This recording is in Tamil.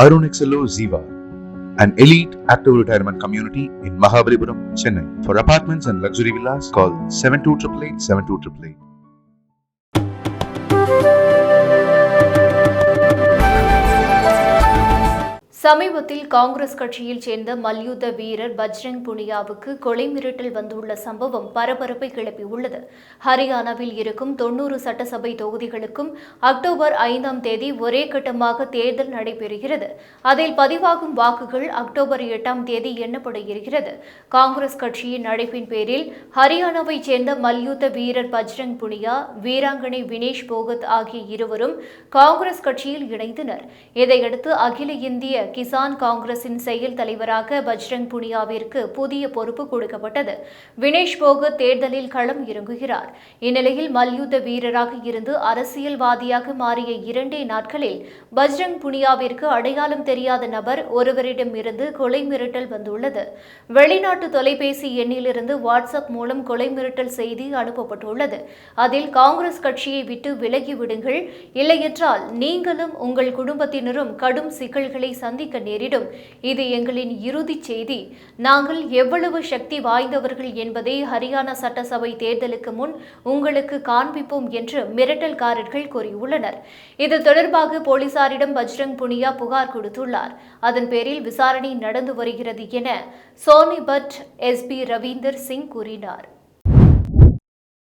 Arun XLO Ziva, an elite active retirement community in Mahabalipuram, Chennai. For apartments and luxury villas, call 7288 72888. சமீபத்தில் காங்கிரஸ் கட்சியில் சேர்ந்த மல்யுத்த வீரர் பஜ்ரங் புனியாவுக்கு கொலை மிரட்டல் வந்துள்ள சம்பவம் பரபரப்பை கிளப்பியுள்ளது. ஹரியானாவில் இருக்கும் தொன்னூறு சட்டசபை தொகுதிகளுக்கும் அக்டோபர் ஐந்தாம் தேதி ஒரே கட்டமாக தேர்தல் நடைபெறுகிறது. அதில் பதிவாகும் வாக்குகள் அக்டோபர் எட்டாம் தேதி எண்ணப்பட இருக்கிறது காங்கிரஸ் கட்சியின் அழைப்பின் பேரில் ஹரியானாவைச் சேர்ந்த மல்யுத்த வீரர் பஜ்ரங் புனியா வீராங்கனை வினேஷ் போகத் ஆகிய இருவரும் காங்கிரஸ் கட்சியில் இணைந்தனர். இதையடுத்து அகில இந்திய கிசான் காங்கிரசின் செயல் தலைவராக பஜ்ரங் புனியாவிற்கு புதிய பொறுப்பு கொடுக்கப்பட்டது. வினேஷ் போகத் தேர்தலில் களம் இறங்குகிறார். இந்நிலையில் மல்யுத்த வீரராக இருந்து அரசியல்வாதியாக மாறிய இரண்டே நாட்களில் பஜ்ரங் புனியாவிற்கு அடையாளம் தெரியாத நபர் ஒருவரிடம் இருந்து கொலை மிரட்டல் வந்துள்ளது. வெளிநாட்டு தொலைபேசி எண்ணிலிருந்து வாட்ஸ்அப் மூலம் கொலை மிரட்டல் செய்தி அனுப்பப்பட்டுள்ளது. அதில் காங்கிரஸ் கட்சியை விட்டு விலகி விடுங்கள். இல்லையென்றால் நீங்களும் உங்கள் குடும்பத்தினரும் கடும் சிக்கல்களை சந்தி சந்திக்க நேரிடும். இது எங்களின் இறுதி செய்தி. நாங்கள் எவ்வளவு சக்தி வாய்ந்தவர்கள் என்பதை ஹரியானா சட்டசபை தேர்தலுக்கு முன் உங்களுக்கு காண்பிப்போம் என்று மிரட்டல்காரர்கள் கூறியுள்ளனர். இது தொடர்பாக போலீசாரிடம் பஜ்ரங் புனியா புகார் கொடுத்துள்ளார். அதன் பேரில் விசாரணை நடந்து வருகிறது என சோனிபட் எஸ்பி ரவீந்தர் சிங் கூறினார்.